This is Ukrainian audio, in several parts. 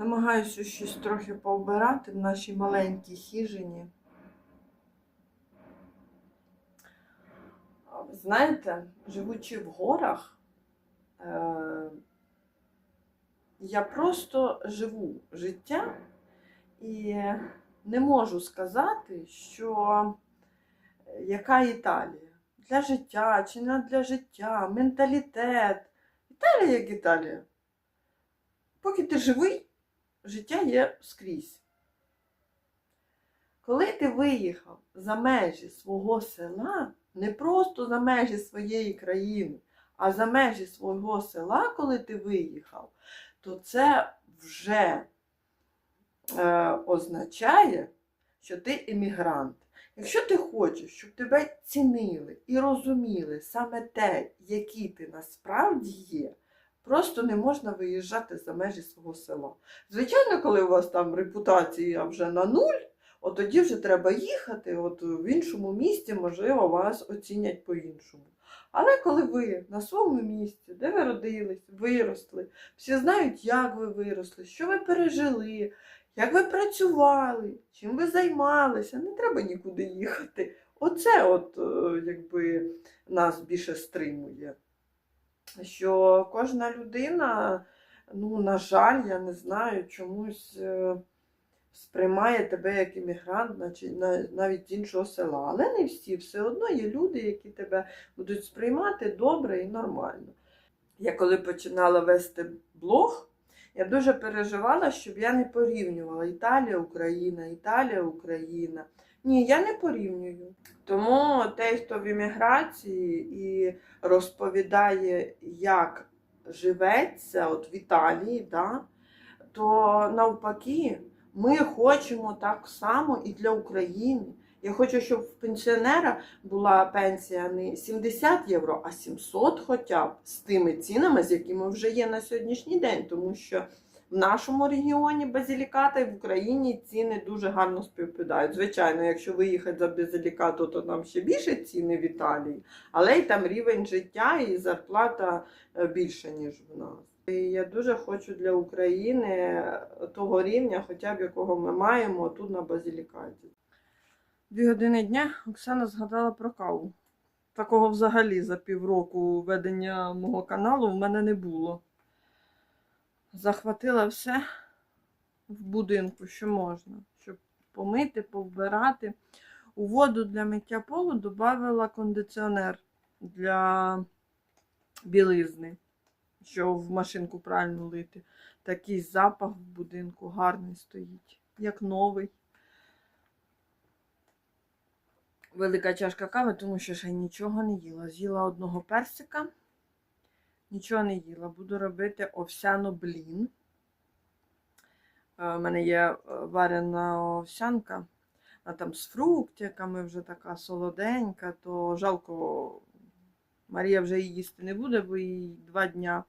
Намагаюся щось трохи повбирати в нашій маленькій хижині. Знаєте, живучи в горах, е, я просто живу життя і не можу сказати, що яка Італія для життя чи не для життя, менталітет. Італія як Італія. Поки ти живий, життя є скрізь. Коли ти виїхав за межі свого села, не просто за межі своєї країни, а за межі свого села, коли ти виїхав, то це вже е, означає, що ти емігрант. Якщо ти хочеш, щоб тебе цінили і розуміли саме те, який ти насправді є, просто не можна виїжджати за межі свого села. Звичайно, коли у вас там репутація вже на нуль, от тоді вже треба їхати, от в іншому місті, можливо, вас оцінять по-іншому. Але коли ви на своєму місці, де ви родились, виросли, всі знають, як ви виросли, що ви пережили, як ви працювали, чим ви займалися, не треба нікуди їхати. Оце от, е, якби нас більше стримує. Що кожна людина, ну, на жаль, я не знаю, чомусь е, сприймає тебе як іммігрант, навіть з іншого села. Але не всі, все одно є люди, які тебе будуть сприймати добре і нормально. Я коли починала вести блог, я дуже переживала, щоб я не порівнювала Італія, Україна, Італія, Україна. Ні, я не порівнюю. Тому той, хто в імміграції і розповідає, як живеться от в Італії, да, то навпаки, ми хочемо так само і для України. Я хочу, щоб в пенсіонера була пенсія не 70 євро, а 700 хоча б з тими цінами, з якими вже є на сьогоднішній день. Тому що в нашому регіоні базиліката і в Україні ціни дуже гарно співпадають. Звичайно, якщо виїхати за базилікату, то там ще більше ціни в Італії, але й там рівень життя і зарплата е, більша, ніж в нас. І я дуже хочу для України того рівня, хоча б якого ми маємо тут на базилікаті. Дві години дня Оксана згадала про каву. Такого взагалі за півроку ведення мого каналу в мене не було. Захватила все в будинку, що можна, щоб помити, повбирати. У воду для миття полу додавала кондиціонер для білизни, що в машинку правильно лити. Такий запах в будинку гарний стоїть, як новий. Велика чашка кави, тому що ще нічого не їла. З'їла одного персика, нічого не їла. Буду робити овсяну блін. Е, У мене є е, варена овсянка, а там з фруктиками вже така солоденька, то жалко, Марія вже її їсти не буде, бо їй два дня.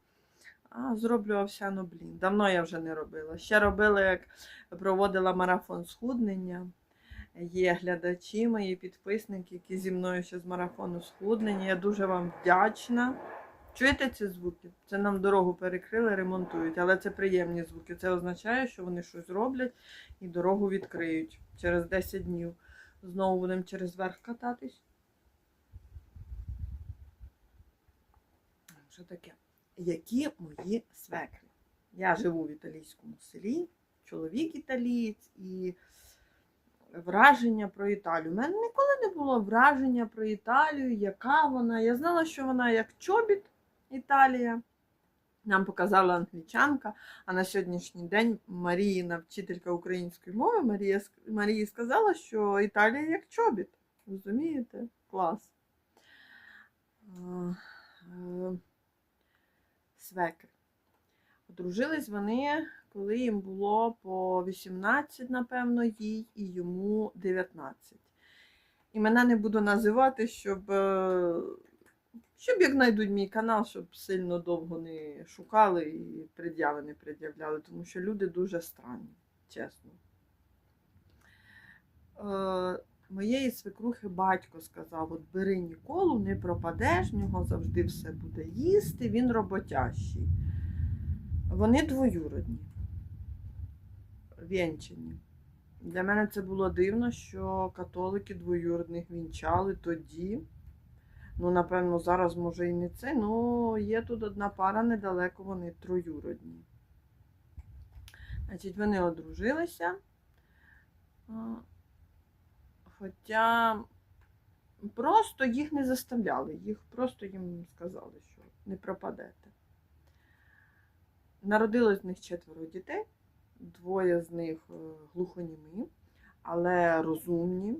А зроблю овсяну блін. Давно я вже не робила. Ще робила, як проводила марафон схуднення. Є глядачі, мої підписники, які зі мною ще з марафону схуднення. Я дуже вам вдячна. Чуєте ці звуки? Це нам дорогу перекрили, ремонтують, але це приємні звуки. Це означає, що вони щось роблять і дорогу відкриють через 10 днів. Знову будемо через верх кататись. Що таке? Які мої свекри? Я живу в італійському селі, чоловік італієць і враження про Італію. У мене ніколи не було враження про Італію, яка вона. Я знала, що вона як чобіт Італія. Нам показала англічанка, а на сьогоднішній день Маріїна, вчителька української мови, Марія, Марії сказала, що Італія як чобіт. Розумієте? Клас. Е, е, Свекр. Одружились вони, коли їм було по 18, напевно, їй і йому 19. Імена не буду називати, щоб, е, щоб як знайдуть мій канал, щоб сильно довго не шукали і пред'яви не пред'являли, тому що люди дуже странні, чесно. Е, Моєї свекрухи батько сказав: от бери Ніколу, не пропадеш, в нього завжди все буде їсти, він роботящий. Вони двоюродні. вінчані. Для мене це було дивно, що католики двоюродних вінчали тоді. Ну, напевно, зараз може і не це, ну є тут одна пара недалеко, вони троюродні. Значить, вони одружилися. Хоча просто їх не заставляли, їх просто їм сказали, що не пропадете. Народилось з них четверо дітей, двоє з них е, глухонімі, але розумні,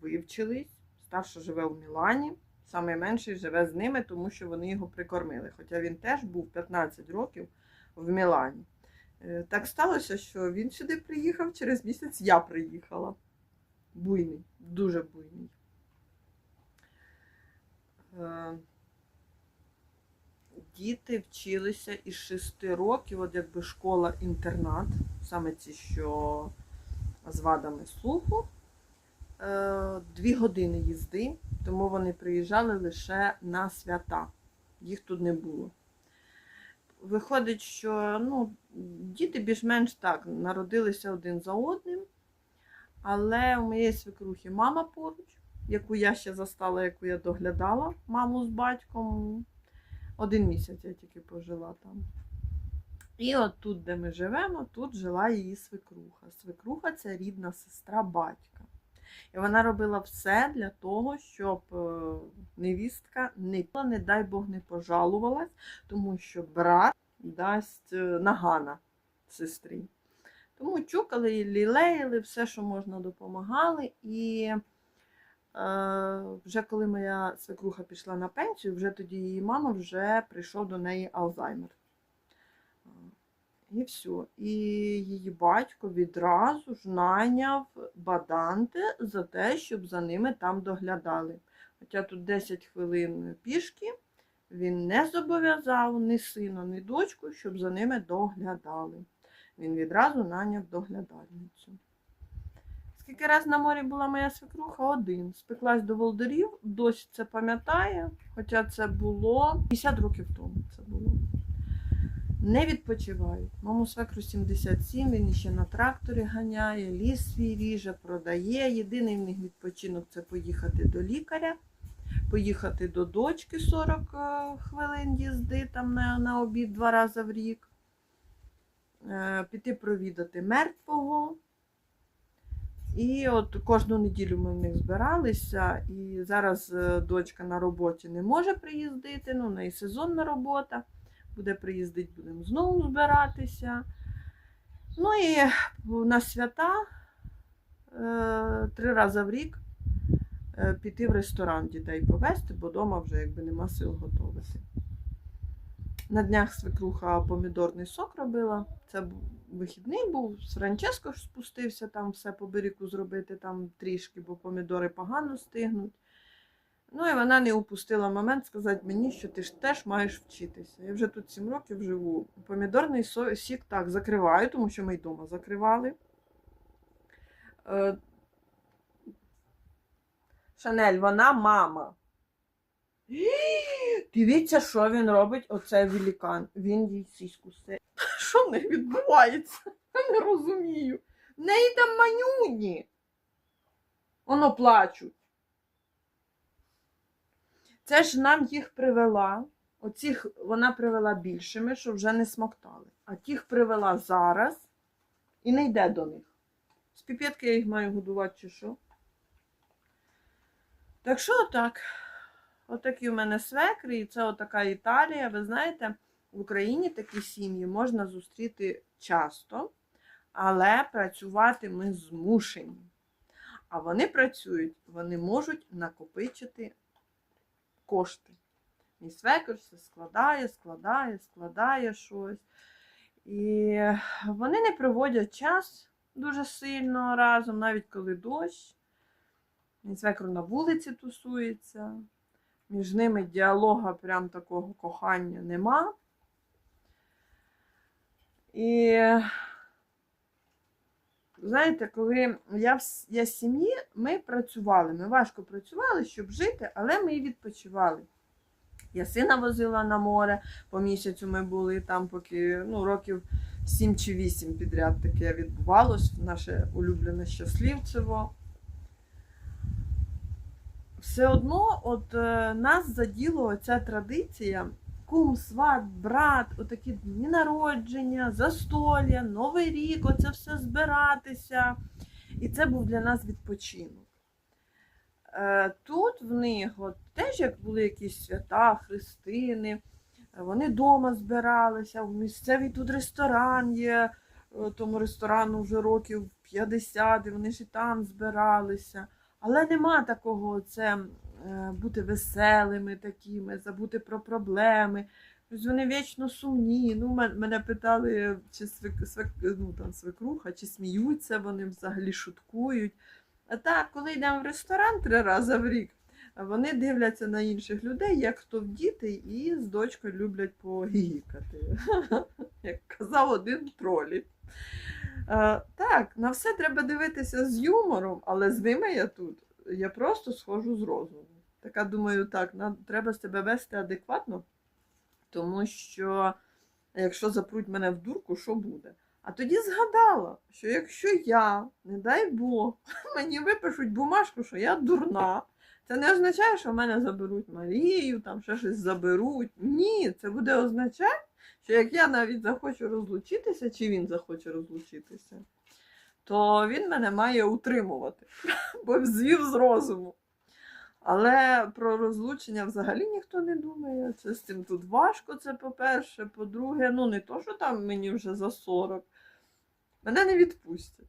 вивчились. Старша живе в Мілані, самий менший живе з ними, тому що вони його прикормили. Хоча він теж був 15 років в Мілані. Е, Так сталося, що він сюди приїхав, через місяць я приїхала. Буйний, дуже буйний. Е, Діти вчилися із 6 років, от якби школа-інтернат, саме ці, що з вадами слуху. Е, Дві години їзди, тому вони приїжджали лише на свята. Їх тут не було. Виходить, що ну, діти більш-менш так народилися один за одним, але у моєї свекрухи мама поруч, яку я ще застала, яку я доглядала, маму з батьком. Один місяць я тільки пожила там. І от тут, де ми живемо, тут жила її свекруха. Свекруха це рідна сестра батька. І вона робила все для того, щоб е, невістка не, не дай Бог, не пожалувалась, тому що брат дасть е, нагана сестрі. Тому чукали, лілеяли, все, що можна, допомагали. І Е, вже коли моя свекруха пішла на пенсію, вже тоді її мама вже прийшов до неї Алзаймер. І все. І її батько відразу ж найняв баданти за те, щоб за ними там доглядали. Хоча тут 10 хвилин пішки, він не зобов'язав ні сина, ні дочку, щоб за ними доглядали. Він відразу найняв доглядальницю. Скільки раз на морі була моя свекруха? Один. Спеклась до волдорів, досі це пам'ятає, хоча це було 50 років тому. Це було. Не відпочивають. Маму свекру 77, він ще на тракторі ганяє, ліс свій ріже, продає. Єдиний в них відпочинок це поїхати до лікаря, поїхати до дочки 40 е, хвилин їзди там на, на обід два рази в рік, е, піти провідати мертвого. І от кожну неділю ми в них збиралися, і зараз е, дочка на роботі не може приїздити, ну, в неї сезонна робота. Буде приїздити, будемо знову збиратися. Ну і на свята е, три рази в рік е, піти в ресторан дітей повезти, бо вдома вже якби нема сил готувати. На днях свекруха помідорний сок робила. Це вихідний був, з Франческо ж спустився там все по берегу зробити там трішки, бо помідори погано стигнуть. Ну і вона не упустила момент сказати мені, що ти ж теж маєш вчитися. Я вже тут 7 років живу. Помідорний сік так закриваю, тому що ми й вдома закривали. Е, Шанель, вона мама. Дивіться, що він робить, оцей великан. Він їй сіську се. Що в них відбувається? Я не розумію. В неї там манюні. Воно плачуть. Це ж нам їх привела. Оцих вона привела більшими, що вже не смоктали. А тих привела зараз і не йде до них. З піпетки я їх маю годувати чи що. Так що отак. Отакі в мене свекри, і це отака Італія. Ви знаєте, в Україні такі сім'ї можна зустріти часто, але працювати ми змушені. А вони працюють, вони можуть накопичити кошти. Мій свекр все складає, складає, складає щось. І вони не проводять час дуже сильно разом, навіть коли дощ. Мій свекр на вулиці тусується. Між ними діалога прям такого кохання нема. І знаєте, коли я, в, я з сім'ї, ми працювали. Ми важко працювали, щоб жити, але ми і відпочивали. Я сина возила на море, по місяцю ми були там, поки ну, років 7 чи 8 підряд таке відбувалось, наше улюблене щасливцево. Все одно, от е, нас заділо оця традиція. Кум, сват, брат, отакі дні народження, застолля, Новий рік, оце все збиратися. І це був для нас відпочинок. Е, Тут в них от, теж як були якісь свята, хрестини, вони вдома збиралися, в місцевий тут ресторан є, е, тому ресторану вже років 50, і вони і там збиралися. Але нема такого це бути веселими такими, забути про проблеми. Тобто вони вічно сумні. Ну, мене питали, чи свик, свик, ну, там, свекруха, чи сміються вони взагалі шуткують. А так, коли йдемо в ресторан три рази в рік, вони дивляться на інших людей, як хто в діти, і з дочкою люблять погігікати. Як казав один тролі. Е, так, на все треба дивитися з юмором, але з ними я тут. Я просто схожу з розуму. Така думаю, так, треба себе вести адекватно, тому що якщо запруть мене в дурку, що буде? А тоді згадала, що якщо я, не дай Бог, мені випишуть бумажку, що я дурна, це не означає, що в мене заберуть Марію, там ще щось заберуть. Ні, це буде означати, що як я навіть захочу розлучитися, чи він захоче розлучитися, то він мене має утримувати, бо звів з розуму. Але про розлучення взагалі ніхто не думає. Це з цим тут важко, це по-перше. По-друге, ну не то, що там мені вже за 40. Мене не відпустять.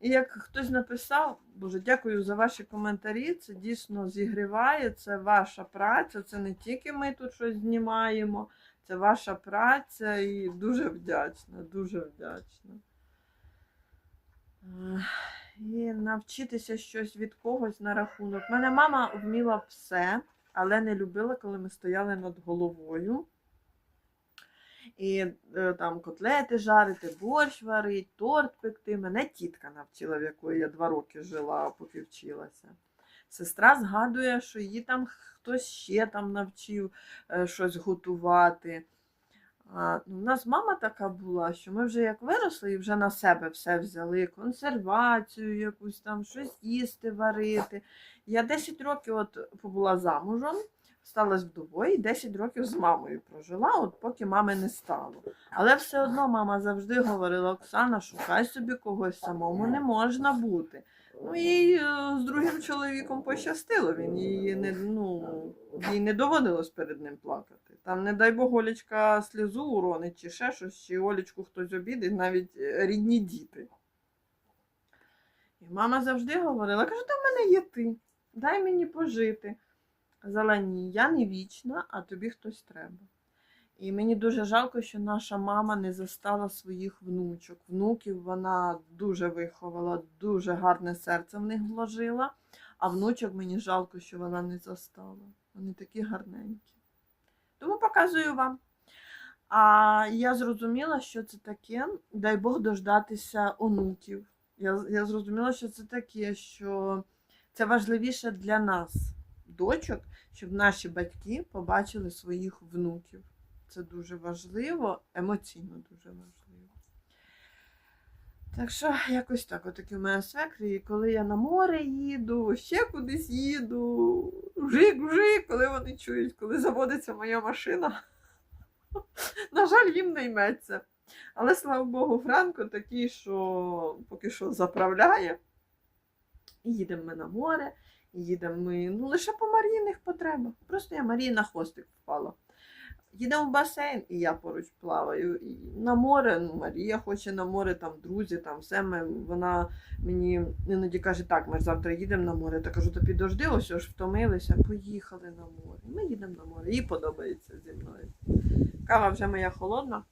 І як хтось написав, Боже, дякую за ваші коментарі. Це дійсно зігріває, це ваша праця, це не тільки ми тут щось знімаємо, це ваша праця і дуже вдячна, дуже вдячна. І навчитися щось від когось на рахунок. У Мене мама вміла все, але не любила, коли ми стояли над головою. І е, там котлети жарити, борщ варити, торт пекти. Мене тітка навчила, в якої я два роки жила, поки вчилася. Сестра згадує, що її там хтось ще там навчив е, щось готувати. А, ну, у нас мама така була, що ми вже як виросли і вже на себе все взяли, консервацію якусь там, щось їсти, варити. Я 10 років от побула замужем, сталася вдовою і 10 років з мамою прожила, от поки мами не стало. Але все одно мама завжди говорила: Оксана, шукай собі когось самому не можна бути. Ну їй е, з другим чоловіком пощастило. Він її не ну їй не доводилось перед ним плакати. Там, не дай Бог, Олечка сльозу уронить, чи ще щось, чи Олечку хтось обідить, навіть е, рідні діти. І мама завжди говорила: каже, та в мене є ти, дай мені пожити. Казала, ні, я не вічна, а тобі хтось треба. І мені дуже жалко, що наша мама не застала своїх внучок. Внуків вона дуже виховала, дуже гарне серце в них вложила, а внучок мені жалко, що вона не застала. Вони такі гарненькі. Тому показую вам. А я зрозуміла, що це таке, дай Бог дождатися онуків. Я, я зрозуміла, що це таке, що це важливіше для нас, дочок, щоб наші батьки побачили своїх внуків. Це дуже важливо, емоційно дуже важливо. Так що, якось так, отакі в мене свекрі, і коли я на море їду, ще кудись їду, вжик-вжик, коли вони чують, коли заводиться моя машина. На жаль, їм не йметься. Але слава Богу, Франко такий, що поки що заправляє. І їдемо ми на море, і їдемо ми ну, лише по Марійних потребах. Просто я Марії на хвостик впала. Їдемо в басейн, і я поруч плаваю. І на море, ну, Марія хоче на море, там друзі, там все. Ми, вона мені іноді каже, так, ми ж завтра їдемо на море. Та кажу, то підожди, ось ж втомилися, поїхали на море. Ми їдемо на море. Їй подобається зі мною. Кава вже моя холодна.